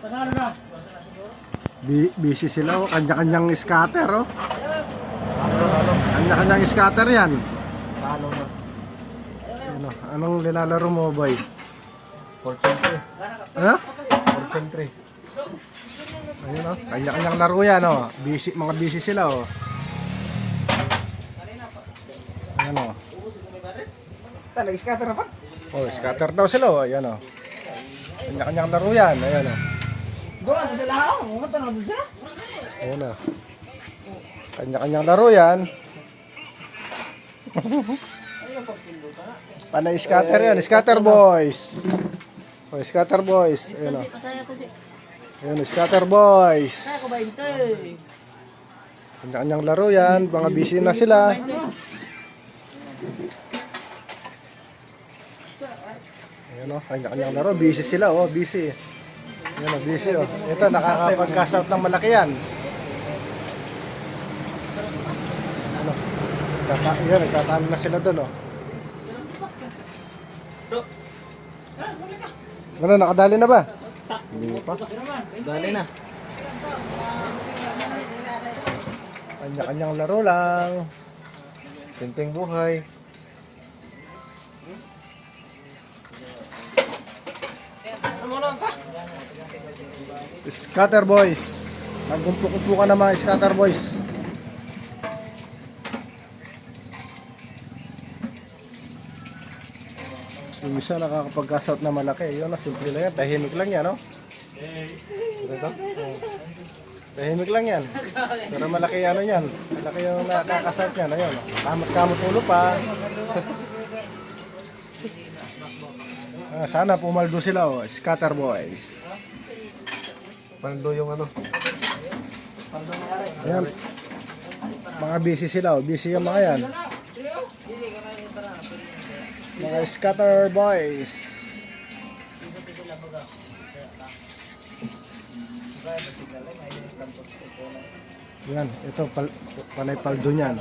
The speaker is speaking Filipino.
Panalo na. Bi- busy sila oh. Kanya-kanyang scatter oh. Kanya-kanyang scatter yan. Talo na. Ano, anong nilalaro mo boy? Fortune 3. Ha? Fortune 3. Ayun oh. Kanya-kanyang laro yan oh. Busy, mga busy sila oh. Ayan oh. Talag scatter na pa? Oh, scatter daw sila oh. Ayan oh. Kanya-kanyang laro yan. Ayan oh. Doon sa lahat. Mga tanong doon sila. Ayan oh. Kanya-kanyang laro yan. Panay scatter yan. Scatter boys. Oh, scatter boys. Ayan oh. Di. Ayan oh, scatter boys. Kaya ko 20. Kanya-kanyang laro yan. Mga busy na sila. Ayan o, kanya-kanyang laro. Busy sila oh, busy. Ayan o, busy oh. Ito, nakakapag-cast out ng malaki yan. Ano? Tata yan, nagtatalo na sila doon oh. Ano, nakadali na ba? Hindi pa. Dali na. Kanya-kanyang laro lang. Simpleng buhay. Scatter boys. Nagkumpo-kumpo ka na mga scatter boys. Yung isa nakakapag-cast out na malaki. Yun na, simple lang yan. Tahimik lang yan, no? Ito? Oh. Tahimik lang yan. Pero malaki ano yan. Malaki yung nakakasalt yan. Ayun. oh. Kamot-kamot ulo pa. ah, sana pumaldo sila oh. Scatter boys. Paldo yung ano. Ayan. Mga busy sila oh. Busy yung mga yan. Mga scatter boys. Yan, ito pal panay paldo niyan.